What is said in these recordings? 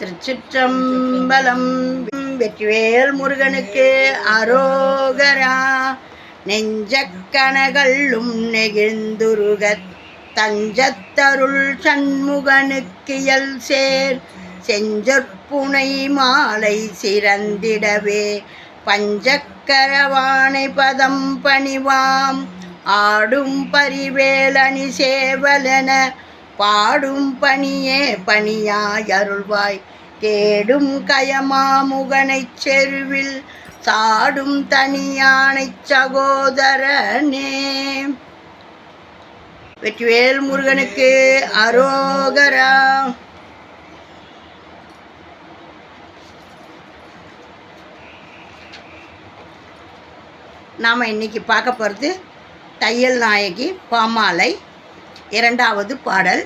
திருச்சிற்றம்பலம். வெற்றிவேல் முருகனுக்கு அரோகரா. நெஞ்ச நெஞ்சக்கனகள்ளும் நெகிழ்ந்துருக தஞ்சத்தருள் சண்முகனுக்கு சண்முகனுக்கியல் சேர். செஞ்சற்புனை மாலை சிறந்திடவே. பஞ்சக்கரவானை பதம் பணிவாம். ஆடும் பரிவேலணி சேவலென பாடும் பணியே பணியாய் அருள்வாய் தேடும் கயமாமுகனை செருவில் சாடும் தனியானைச் சகோதரனே. வெற்றிவேல் முருகனுக்கு அரோகரா. நாம் இன்னைக்கு பார்க்க போகிறது தையல் நாயகி பாமாலை இரண்டாவது பாடல்.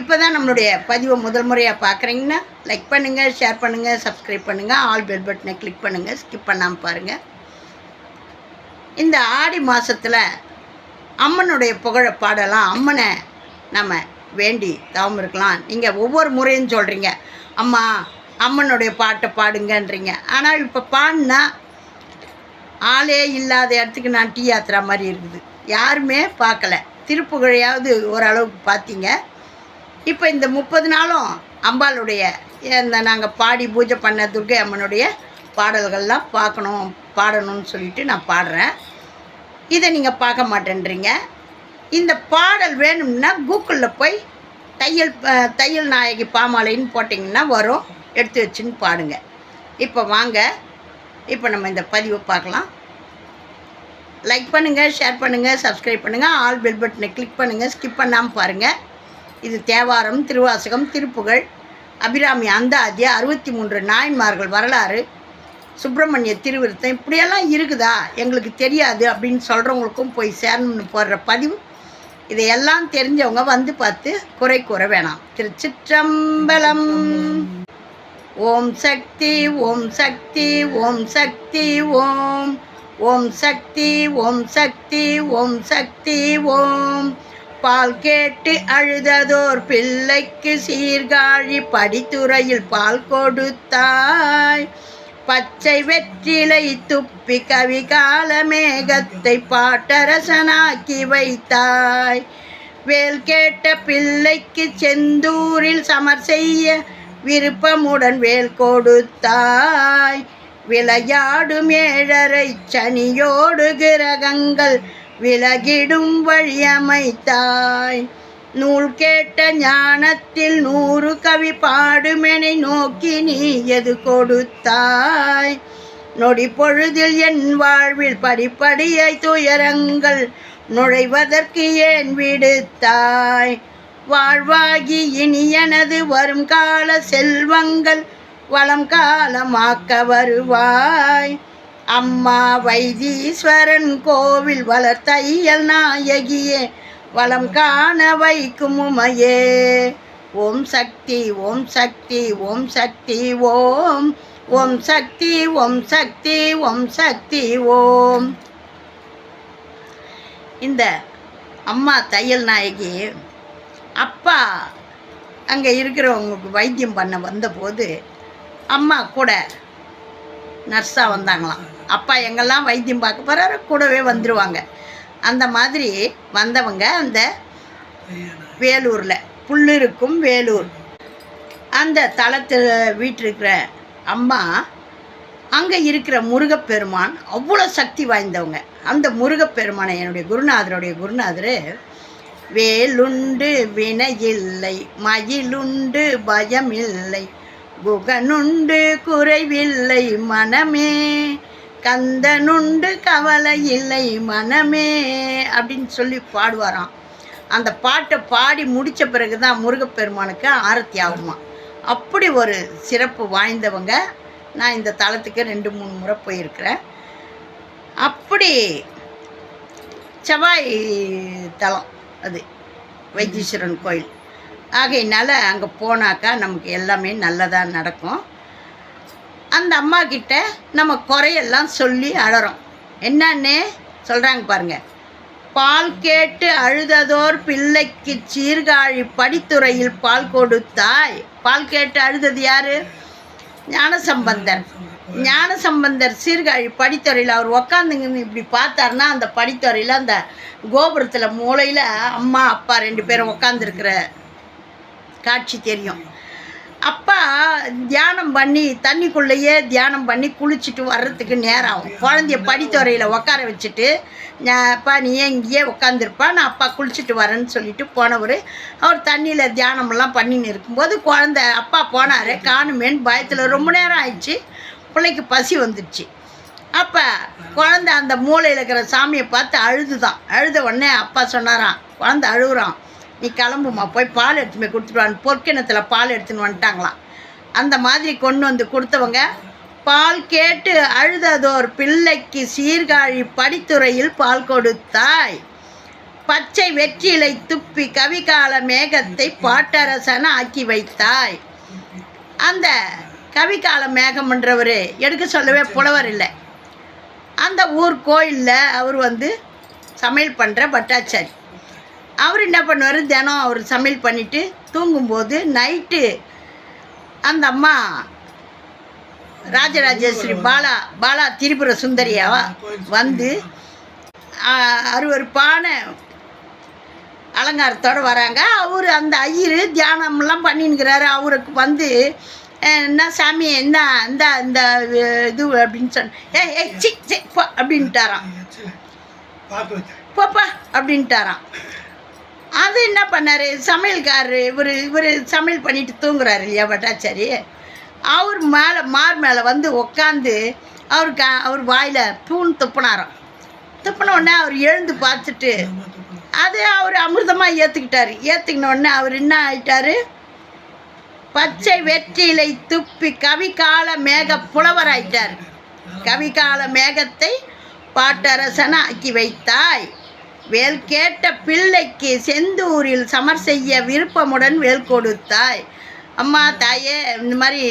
இப்போ தான் நம்மளுடைய பதிவை முதல் முறையாக பார்க்குறீங்கன்னா லைக் பண்ணுங்கள் ஷேர் பண்ணுங்கள் சப்ஸ்கிரைப் பண்ணுங்கள் ஆல் பெல் பட்டனை கிளிக் பண்ணுங்கள் ஸ்கிப் பண்ணாமல் பாருங்கள் இந்த ஆடி மாதத்தில் அம்மனுடைய புகழ பாடலாம் அம்மனை நம்ம வேண்டி தவம் இருக்கலாம் நீங்கள் ஒவ்வொரு முறையும் சொல்கிறீங்க அம்மா அம்மனுடைய பாட்டை பாடுங்கன்றீங்க. ஆனால் இப்போ பாடினா ஆளே இல்லாத இடத்துக்கு நான் டீ யாத்திரா மாதிரி இருக்குது. யாருமே பார்க்கல திருப்புகழையாவது ஓரளவுக்கு பார்த்தீங்க. இப்போ இந்த முப்பது நாளும் அம்பாளுடைய இந்த நாங்கள் பாடி பூஜை பண்ண துர்கை அம்மனுடைய பாடல்கள்லாம் பார்க்கணும் பாடணும்னு சொல்லிட்டு நான் பாடுறேன். இதை நீங்கள் பார்க்க மாட்டேன்றீங்க. இந்த பாடல் வேணும்னா கூகுளில் போய் தையல் தையல் நாயகி பாமாலைன்னு போட்டிங்கன்னா வரும். எடுத்து வச்சுன்னு பாடுங்க. இப்போ வாங்க. இப்போ நம்ம இந்த பதிவை பார்க்கலாம். லைக் பண்ணுங்கள் ஷேர் பண்ணுங்கள் சப்ஸ்கிரைப் பண்ணுங்கள் ஆல் பெல் பட்டனை கிளிக் பண்ணுங்கள் ஸ்கிப் பண்ணாமல் பாருங்கள் இது தேவாரம் திருவாசகம் திருப்புகழ் அபிராமி அந்தாதி அறுபத்தி மூன்று நாயன்மார்கள் வரலாறு. சுப்பிரமணிய திருவிருத்தம் இப்படியெல்லாம் இருக்குதா? எங்களுக்கு தெரியாது அப்படின்னு சொல்கிறவங்களுக்கும் போய் சேரணும்னு போடுற பதிவு. இதையெல்லாம் தெரிஞ்சவங்க வந்து பார்த்து குறை கூற வேணாம். திருச்சிற்றம்பலம். ஓம் சக்தி ஓம் சக்தி ஓம் சக்தி ஓம். ஓம் சக்தி ஓம் சக்தி ஓம் சக்தி ஓம். பால் கேட்டு அழுததோர் பிள்ளைக்கு சீர்காழி படித்துறையில் பால் கொடுத்தாய். பச்சை வெற்றிலை துப்பி கவிகால மேகத்தை பாட்டரசனாக்கி வைத்தாய். வேல் கேட்ட பிள்ளைக்கு செந்தூரில் சமர் செய்ய விருப்பமுடன் வேல் கொடுத்தாய். விளையாடும் ஏழரை சனியோடு கிரகங்கள் விலகிடும் வழியமைத்தாய். நூல் கேட்ட ஞானத்தில் நூறு கவி பாடுமெனை நோக்கி நீ எது கொடுத்தாய்? நொடி பொழுதில் என் வாழ்வில் படிப்படியாய் துயரங்கள் நுழைவதற்கு ஏன் விடுத்தாய்? வாழ்வாகி இனி எனது வரும் கால செல்வங்கள் வளம் காலமாக்க வருவாய் அம்மா வைத்தீஸ்வரன் கோவில் வளர்த்தையல் நாயகியே வளம் காண வைக்கும் உமையே. ஓம் சக்தி ஓம் சக்தி ஓம் சக்தி ஓம். ஓம் சக்தி ஓம் சக்தி ஓம் சக்தி ஓம். இந்த அம்மா தையல் நாயகி அப்பா அங்கே இருக்கிறவங்களுக்கு வைத்தியம் பண்ண வந்தபோது அம்மா கூட நர்ஸாக வந்தாங்களாம். அப்பா எங்கெல்லாம் வைத்தியம் பார்க்க போகிறாரு கூடவே வந்துடுவாங்க அந்த மாதிரி வந்தவங்க அந்த வேலூரில். புல்லிருக்கும் வேலூர். அந்த தளத்தில் வீட்டிருக்கிற அம்மா அங்கே இருக்கிற முருகப்பெருமான் அவ்வளோ சக்தி வாய்ந்தவங்க. அந்த முருகப்பெருமானை என்னுடைய குருநாதருடைய குருநாதர் வேலுண்டு வினையில்லை மயிலுண்டு பயமில்லை புகனுண்டு குறைவில்லை மனமே. கந்தனுண்டு கவலை இல்லை மனமே அப்படின்னு சொல்லி பாடுவாராம். அந்த பாட்டை பாடி முடித்த பிறகு தான் முருகப்பெருமானுக்கு ஆரத்தி ஆகுமா அப்படி ஒரு சிறப்பு வாய்ந்தவங்க நான் இந்த தலத்துக்கு ரெண்டு மூணு முறை போயிருக்கிறேன். அப்படி செவ்வாய் தலம் அது வைத்தீஸ்வரன் கோயில். ஆகையினால் அங்கே போனாக்கா நமக்கு எல்லாமே நல்லதாக நடக்கும். அந்த அம்மா கிட்ட நம்ம குறையெல்லாம் சொல்லி அழறோம். என்னன்னு சொல்கிறாங்க பாருங்கள் பால் கேட்டு அழுததோர் பிள்ளைக்கு சீர்காழி படித்துறையில் பால் கொடுத்தாய். பால் கேட்டு அழுதது யார்? ஞானசம்பந்தர். ஞானசம்பந்தர் சீர்காழி படித்துறையில் அவர் உக்காந்துங்கன்னு இப்படி பார்த்தாருன்னா அந்த படித்துறையில் அந்த கோபுரத்தில் மூலையில் அம்மா அப்பா ரெண்டு பேரும் உக்காந்துருக்கிற காட்சி தெரியும். அப்பா தியானம் பண்ணி தண்ணிக்குள்ளேயே தியானம் பண்ணி குளிச்சுட்டு வர்றதுக்கு நேரம் ஆகும். குழந்தைய படித்துறையில் உட்கார வச்சுட்டு அப்பா நீ ஏன் இங்கேயே உட்காந்துருப்பா நான் அப்பா குளிச்சுட்டு வரேன்னு சொல்லிட்டு போனவர் அவர் தண்ணியில் தியானமெல்லாம் பண்ணின்னு இருக்கும்போது குழந்த அப்பா போனார். காணுமேன்னு பயத்தில் ரொம்ப நேரம் ஆயிடுச்சு. பிள்ளைக்கு பசி வந்துடுச்சு. அப்போ குழந்த அந்த மூலையில் இருக்கிற சாமியை பார்த்து அழுதுதான். அழுத உடனே அப்பா சொன்னாராம் குழந்த அழுகுறான். நீ கிளம்புமா? போய் பால் எடுத்துன்னு போய் பொற்கிணத்தில் பால் எடுத்துன்னு வந்துட்டாங்களாம். அந்த மாதிரி கொண்டு வந்து கொடுத்தவங்க பால் கேட்டு அழுததோர் பிள்ளைக்கு சீர்காழி படித்துறையில் பால் கொடுத்தாய். பச்சை வெற்றிலை துப்பி கவிகால மேகத்தை பாட்டரசன ஆக்கி வைத்தாய். அந்த கவிகால மேகம்ன்றவர் எடுக்க சொல்லவே புலவர் இல்லை. அந்த ஊர் கோயிலில் அவர் வந்து சமையல் பண்ணுற பட்டாச்சாரி. அவர் என்ன பண்ணுவார் தினம் அவர் சமையல் பண்ணிவிட்டு தூங்கும்போது நைட்டு அந்த அம்மா ராஜராஜேஸ்வரி பாலா பாலா திரிபுர சுந்தரியாவா வந்து ஆஹ், அலங்காரத்தோடு வராங்க அவர் அந்த ஐயர் தியானம்லாம் பண்ணின்னுக்கிறாரு அவருக்கு வந்து என்ன சாமி என்ன இந்த இந்த இது அப்படின்னு சொன்ன ஏ ஏ சி சி அப்படின்ட்டாராம் பார்த்து போப்பா அப்படின்ட்டாராம் அது என்ன பண்ணார்? சமையல்காரரு இவர் இவர் சமையல் பண்ணிட்டு தூங்குறாரு இல்லையா பட்டாச்சாரி அவர் மேலே மார் மேலே வந்து உக்காந்து கா அவர் வாயில் பூன் துப்புனாராம். துப்புன உடனே அவர் எழுந்து பார்த்துட்டு அது அவர் அமிர்தமாக ஏற்றுக்கிட்டார் ஏற்றுக்கின உடனே அவர் என்ன ஆயிட்டாரு? பச்சை வெற்றிலை துப்பி கவிகால மேக புலவர் ஆயிட்டார் கவிகால மேகத்தை பாட்டரசன ஆக்கி வைத்தாய். வேல் கேட்ட பிள்ளைக்கு செந்தூரில் சமர் செய்ய விருப்பமுடன் வேல் கொடுத்தாய். அம்மா தாயே இந்த மாதிரி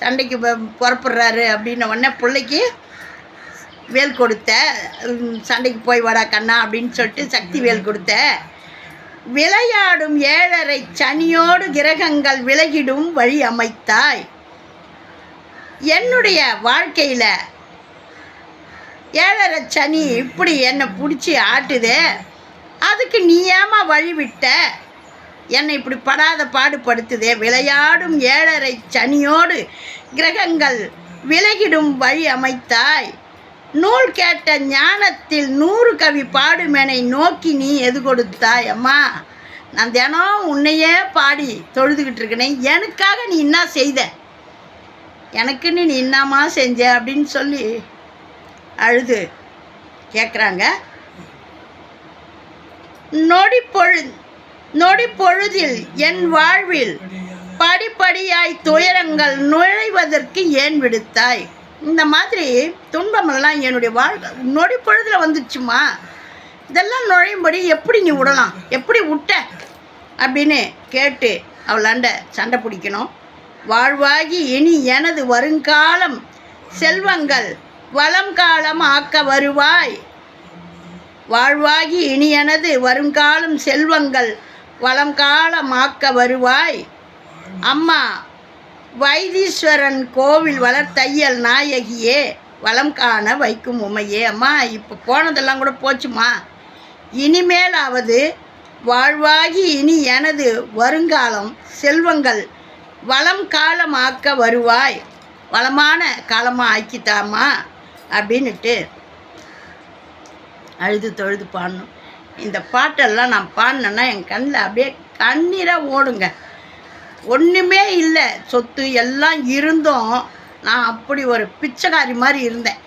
சண்டைக்கு புறப்படுறாரு அப்படின்ன உடனே பிள்ளைக்கு வேல் கொடுத்த. சண்டைக்கு போய் வாடா கண்ணா அப்படின்னு சொல்லிட்டு சக்தி வேல் கொடுத்த. விளையாடும் ஏழரை சனியோடு கிரகங்கள் விலகிடும் வழி அமைத்தாய். என்னுடைய வாழ்க்கையில் ஏழரை சனி இப்படி என்னை பிடிச்சி ஆட்டுதே. அதுக்கு நீ ஏமா வழி விட்ட என்னை இப்படி படாத பாடுபடுத்துதே. விளையாடும் ஏழரை சனியோடு கிரகங்கள் விலகிடும் வழி அமைத்தாய். நூல் கேட்ட ஞானத்தில் நூறு கவி பாடுமெனை நோக்கி நீ எது கொடுத்தாய் அம்மா? நான் தினம் உன்னையே பாடி தொழுதுகிட்டு இருக்கனே எனக்காக நீ என்ன செய்த? எனக்குன்னு நீ என்னம்மா செஞ்ச? அப்படின்னு சொல்லி அழுது. கேட்குறாங்க நொடி பொழு நொடி பொழுதில் என் வாழ்வில் படிப்படியாய் துயரங்கள் நுழைவதற்கு ஏன் விடுத்தாய்? இந்த மாதிரி துன்பமெல்லாம் என்னுடைய வாழ்க்கை நொடி பொழுதில் வந்துச்சுமா இதெல்லாம் நுழையும்படி எப்படி நீ விடலாம் எப்படி விட்ட அப்படின்னு கேட்டு அவளாண்ட சண்டை பிடிக்கணும். வாழ்வாகி இனி எனது வருங்காலம் செல்வங்கள் வளம் காலம் ஆக்க வருவாய். வாழ்வாகி இனி எனது வருங்காலம் செல்வங்கள் வளம் காலமாக்க வருவாய். அம்மா வைத்தீஸ்வரன் கோவில் வளர்த்தையல் நாயகியே வளம் காண வைக்கும் உமையே. அம்மா இப்போ போனதெல்லாம் கூட போச்சுமா? இனிமேலாவது வாழ்வாகி இனி எனது வருங்காலம் செல்வங்கள் வளம் காலமாக்க வருவாய். வளமான காலமாக ஆக்கித்தாமா அப்படின்னுட்டு அழுது தொழுது பாடணும். இந்த பாட்டெல்லாம் நான் பாடினேன்னா என் கண்ணில் அப்படியே கண்ணீராக ஓடுங்க. ஒன்றுமே இல்லை. சொத்து எல்லாம் இருந்தும் நான் அப்படி ஒரு பிச்சைக்காரி மாதிரி இருந்தேன்.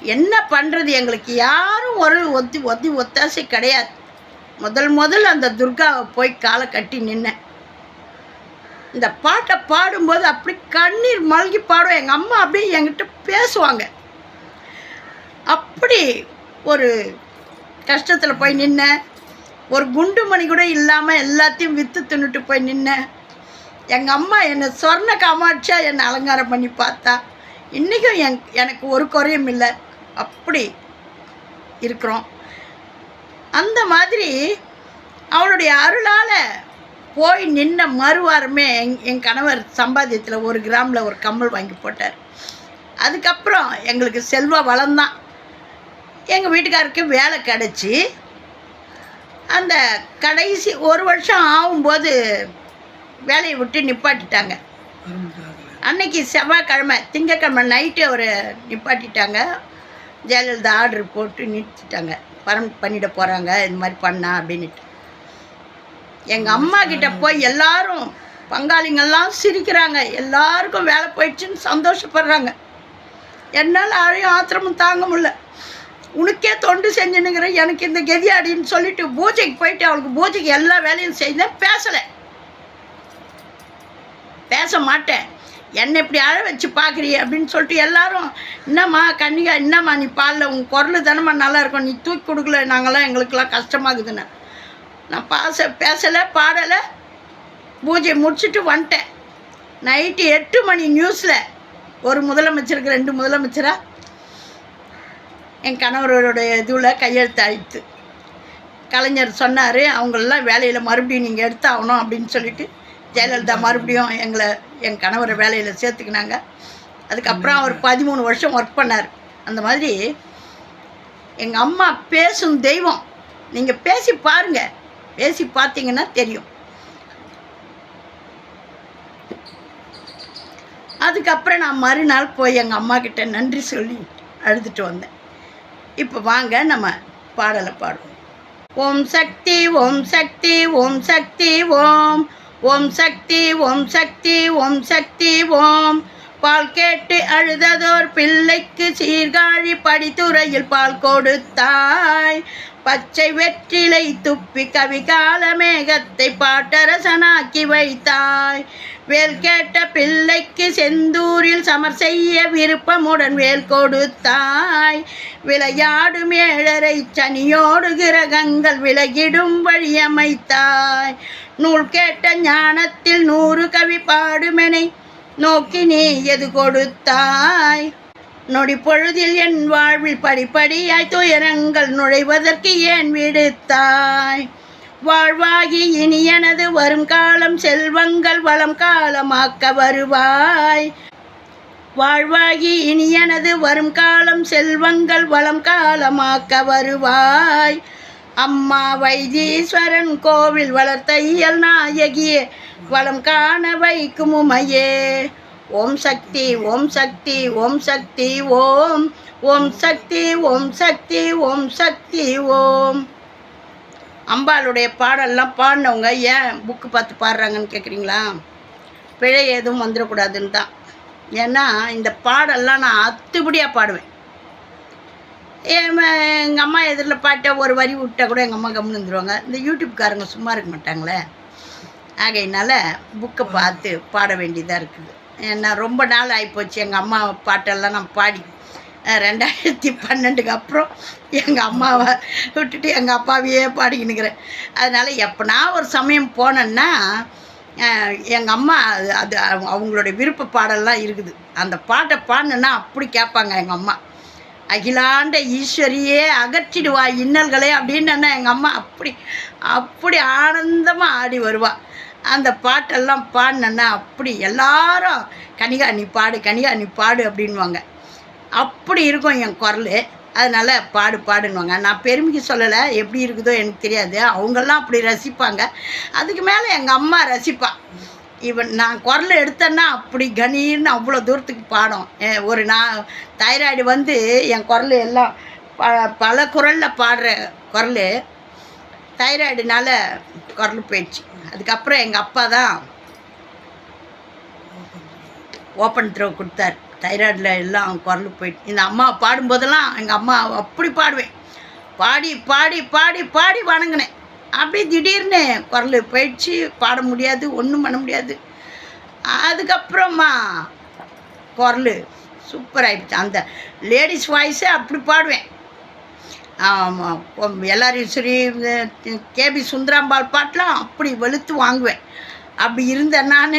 என்ன பண்ணுறது எங்களுக்கு யாரும் ஒரு ஒத்தி ஒத்தி ஒத்தாசை கிடையாது. முதல் முதல் அந்த துர்காவை போய் காலை கட்டி நின்னேன். இந்த பாட்டை பாடும்போது அப்படி கண்ணீர் மல்கி பாடும். எங்கள் அம்மா அப்படியே என்கிட்ட பேசுவாங்க. அப்படி ஒரு கஷ்டத்தில் போய் நின்னேன் ஒரு குண்டு மணி கூட இல்லாமல் எல்லாத்தையும் விற்று தின்னுட்டு போய் நின்னேன் எங்கள் அம்மா என்னை சொர்ண காமாட்சியாக என்னை அலங்காரம் பண்ணி பார்த்தா. இன்றைக்கும் என் எனக்கு ஒரு குறையும் இல்லை. அப்படி இருக்கிறோம். அந்த மாதிரி அவளுடைய அருளால் போய் நின்ன மறுவாரமே எங் என் கணவர் சம்பாத்தியத்தில் ஒரு கிராமில் ஒரு கம்மல் வாங்கி போட்டார். அதுக்கப்புறம் எங்களுக்கு செல்வ வளம்தான் எங்கள் வீட்டுக்காருக்கு வேலை கிடச்சி. அந்த கடைசி ஒரு வருஷம் ஆகும்போது வேலையை விட்டு நிப்பாட்டிட்டாங்க. அன்னைக்கு செவ்வாய்க்கிழமை திங்கக்கிழமை நைட்டு அவர் நிப்பாட்டிட்டாங்க. ஜெயலலிதா ஆர்டர் போட்டு நிறுத்திட்டாங்க. பரம் பண்ணிட போகிறாங்க இந்த மாதிரி பண்ணா அப்படின்னுட்டு. எங்கள் அம்மா கிட்ட போய் எல்லாரும் பங்காளிங்கெல்லாம் சிரிக்கிறாங்க. எல்லாருக்கும் வேலை போயிடுச்சுன்னு சந்தோஷப்படுறாங்க. என்னால் யாரையும் ஆத்திரமும் தாங்க முடியல. உனக்கே தொண்டு செஞ்சுனுங்கிற எனக்கு இந்த கெதியாடின்னு சொல்லிட்டு பூஜைக்கு போயிட்டு அவளுக்கு பூஜைக்கு எல்லா வேலையும் செய்தேன் பேசலை. பேச மாட்டேன். என்னை இப்படி அழ வச்சு பார்க்குறீ அப்படின்னு சொல்லிட்டு எல்லாரும் என்னம்மா கன்னிகா என்னம்மா நீ பாலில் உன் குரல் தானம்மா நல்லா இருக்கும் நீ தூக்கி கொடுக்கல நாங்களாம் எங்களுக்கெல்லாம் கஷ்டமாகுதுன்னு. நான் பாச பேசலை பாடலை. பூஜை முடிச்சுட்டு வந்துட்டேன். நைட்டு எட்டு மணி நியூஸில் ஒரு முதலமைச்சருக்கு ரெண்டு முதலமைச்சராக என் கணவரோடைய இதுவில் கையெழுத்து கலைஞர் சொன்னார் அவங்களெல்லாம் வேலையில் மறுபடியும் நீங்கள் எடுத்தாகணும் அப்படின்னு சொல்லிட்டு ஜெயலலிதா மறுபடியும் எங்களை என் கணவரை வேலையில் சேர்த்துக்கினாங்க. அதுக்கப்புறம் அவர் பதிமூணு வருஷம் ஒர்க் பண்ணார். அந்த மாதிரி எங்கள் அம்மா பேசும் தெய்வம். நீங்கள் பேசி பாருங்கள் பேசி பார்த்தீங்கன்னா தெரியும். அதுக்கப்புறம் நான் மறுநாள் போய் எங்கள் அம்மா கிட்ட நன்றி சொல்லி அழுதுட்டு வந்தேன். இப்போ வாங்க நம்ம பாடலை பாடுவோம். ஓம் சக்தி ஓம் சக்தி ஓம் சக்தி ஓம். ஓம் சக்தி ஓம் சக்தி ஓம் சக்தி ஓம். பால் கேட்டு அழுததோர் பிள்ளைக்கு சீர்காழி படித்துறையில் பால் கொடுத்தாய். பச்சை வெற்றிலை துப்பி கவி கால மேகத்தை பாட்டரசனாக்கி வைத்தாய். வேல் கேட்ட பிள்ளைக்கு செந்தூரில் சமர் செய்ய விருப்பமுடன் வேல் கொடுத்தாய். விளையாடும் ஏழரை சனியோடு கிரகங்கள் விலகிடும் வழியமைத்தாய் நூல் கேட்ட ஞானத்தில் நூறு கவி பாடுமெனை நோக்கி நீ எது கொடுத்தாய்? நொடி பொழுதில் என் வாழ்வில் படிப்படியாய் துயரங்கள் நுழைவதற்கு ஏன் விடுத்தாய்? வாழ்வாகி இனி எனது வரும் காலம் செல்வங்கள் வளம் காலமாக்க வருவாய். வாழ்வாகி இனி எனது வரும் காலம் செல்வங்கள் வளம் காலமாக்க வருவாய். அம்மா வைத்தீஸ்வரன் கோவில் வளர்த்த இயல் நாயகியே வளம் காண வைக்கும் உமையே. ஓம் சக்தி ஓம் சக்தி ஓம் சக்தி ஓம். ஓம் சக்தி ஓம் சக்தி ஓம் சக்தி ஓம். அம்பாளுடைய பாடல்லாம் பாடினவங்க ஏன் புக்கு பார்த்து பாடுறாங்கன்னு கேட்குறீங்களா பிழை எதுவும் வந்துடக்கூடாதுன்னு தான். ஏன்னா இந்த பாடல்லாம் நான் அத்துபடியாக பாடுவேன். எங்கள் அம்மா எதிரில் பாட்டை ஒரு வரி விட்டால் கூட எங்கள் அம்மா கம்முன்னு இருந்துருவாங்க. இந்த யூடியூப்காரங்க சும்மா இருக்க மாட்டாங்களே. ஆகையினால புக்கை பார்த்து பாட வேண்டியதாக இருக்குது. என்ன ரொம்ப நாள் ஆகிப்போச்சு எங்கள் அம்மா பாட்டெல்லாம் நான் பாடி ரெண்டாயிரத்தி பன்னெண்டுக்கு அப்புறம் எங்கள் அம்மாவை விட்டுட்டு எங்கள் அப்பாவையே பாடிக்கினுக்கிறேன் அதனால் எப்போனா ஒரு சமயம் போனேன்னா எங்கள் அம்மா அது அது அவங்க- அவங்களுடைய விருப்ப பாடல்லாம் இருக்குது. அந்த பாட்டை பாடினேன்னா அப்படி கேட்பாங்க எங்கள் அம்மா. அகிலாண்ட ஈஸ்வரியே அகற்றிடுவா இன்னல்களே அப்படின்னு எங்கள் அம்மா அப்படி அப்படி ஆனந்தமாக ஆடி வருவாள் அந்த பாட்டெல்லாம் பாடினேன்னா அப்படி எல்லாரும் கனிகா நீ பாடு கனிகா நீ பாடு அப்படின்வாங்க அப்படி இருக்கும் என் குரல். அதனால் பாடு பாடுன்னுவாங்க. நான் பெருமைக்கு சொல்லலை எப்படி இருக்குதோ எனக்கு தெரியாது. அவங்கெல்லாம் அப்படி ரசிப்பாங்க. அதுக்கு மேலே எங்கள் அம்மா ரசிப்பாள் இவன் நான் குரல் எடுத்தேன்னா அப்படி கணீர்னு அவ்வளோ தூரத்துக்கு பாடும். ஒரு நான் தைராய்டு வந்து என் குரல் எல்லாம் ப பல குரலில் பாடுற குரல். தைராய்டுனால குரல் போயிடுச்சு. அதுக்கப்புறம் எங்கள் அப்பா தான் ஓப்பன் த்ரோ கொடுத்தார். தைராய்டில் எல்லாம் குரல் போயிட்டு இந்த அம்மா பாடும்போதெல்லாம் எங்கள் அம்மா அப்படி பாடுவேன். பாடி பாடி பாடி பாடி வணங்கினேன். அப்படி திடீர்னு குரல் போயிடுச்சு. பாட முடியாது ஒன்றும் பண்ண முடியாது. அதுக்கப்புறமா குரல் சூப்பராகிடுச்சு அந்த லேடிஸ் வாய்ஸே அப்படி பாடுவேன். எல்லாரையும் சரி கேபி சுந்தராம்பாள் பாட்டெலாம் அப்படி வெளுத்து வாங்குவேன். அப்படி இருந்த நான்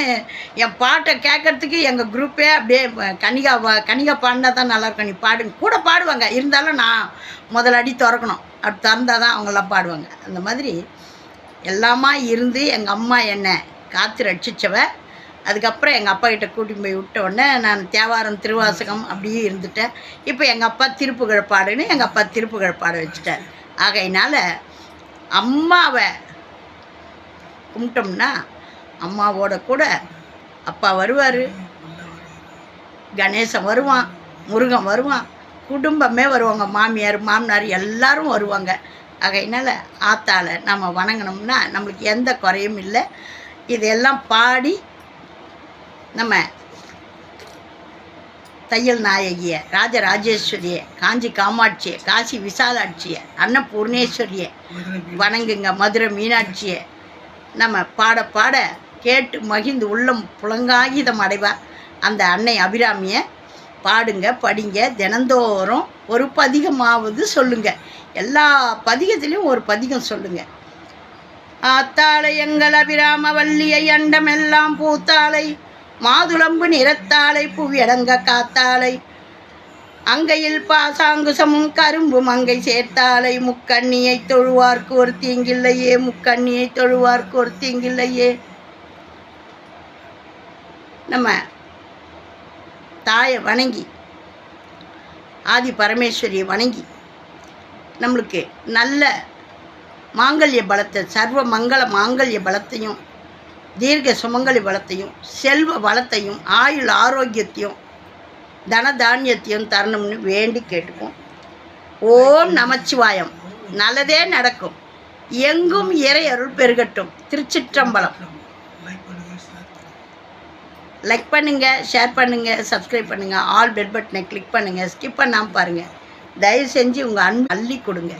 என் பாட்டை கேட்கறதுக்கு எங்கள் குரூப்பே அப்படியே கனிகா வா- கனிகா பாடினா தான் நல்லாயிருக்கும். நீ பாடுங்க கூட பாடுவாங்க. இருந்தாலும் நான் முதல் அடி திறக்கணும். அப்படி திறந்தால் தான் அவங்களாம் பாடுவாங்க. அந்த மாதிரி எல்லாமா இருந்து எங்கள் அம்மா என்னை காத்து ரட்சிச்சவ. அதுக்கப்புறம் எங்கள் அப்பா கிட்ட கூட்டிட்டு போய் விட்ட உடனே நான் தேவாரம் திருவாசகம் அப்படியே இருந்துட்டேன். இப்போ எங்கள் அப்பா திருப்புகழ் பாடுன்னு எங்கள் அப்பா திருப்புகழ் பாட வச்சுட்டார். ஆகையினால் அம்மாவை கும்பிட்டோம்னா அம்மாவோட கூட அப்பா வருவார். கணேசன் வருவான் முருகன் வருவான் குடும்பமே வருவாங்க. மாமியார் மாமனார் எல்லாரும் வருவாங்க. ஆகையினால் ஆத்தால் நம்ம வணங்கினோம்னா நம்மளுக்கு எந்த குறையும் இல்லை. இதெல்லாம் பாடி நம்ம தையல் நாயகியை ராஜராஜேஸ்வரியை காஞ்சி காமாட்சியை காசி விசாலாட்சியை அன்னபூர்ணேஸ்வரியை வணங்குங்க மதுரை மீனாட்சியை நம்ம பாட பாட கேட்டு மகிழ்ந்து உள்ளம் புலங்காகிதம் அடைவார் அந்த அன்னை அபிராமியை பாடுங்க படிங்க தினந்தோறும் ஒரு பதிகமாவது சொல்லுங்க. எல்லா பதிகத்திலையும் ஒரு பதிகம் சொல்லுங்க. ஆத்தாளை எங்கள் அபிராம வள்ளியை அண்டமெல்லாம் பூத்தாளை மாதுளம்பு நிறத்தாலை புவியடங்க காத்தாலை அங்கையில் பாசாங்குசமும் கரும்பும் மங்கை சேர்த்தாலை முக்கண்ணியை தொழுவார்க்கு ஒரு தீங்கில்லையே முக்கண்ணியை தொழுவார்க்கு ஒரு தீங்கில்லையே. நம்ம தாயை வணங்கி ஆதி பரமேஸ்வரியை வணங்கி நம்மளுக்கு நல்ல மாங்கல்ய பலத்தை சர்வ மங்கள மாங்கல்ய பலத்தையும் தீர்க்க சுமங்கலி வளத்தையும் செல்வ வளத்தையும் ஆயுள் ஆரோக்கியத்தையும் தன தானியத்தையும் தரணும்னு வேண்டி கேட்டுப்போம். ஓம் நமச்சிவாயம். நல்லதே நடக்கும். எங்கும் இறை அருள் பெருகட்டும். திருச்சிற்றம்பலம். லைக் பண்ணுங்க ஷேர் பண்ணுங்க சப்ஸ்கிரைப் பண்ணுங்க ஆல் பெல் பட்டனை கிளிக் பண்ணுங்க ஸ்கிப் பண்ணாமல் பாருங்க. தயவு செஞ்சு உங்கள் அன்பு அள்ளி கொடுங்க.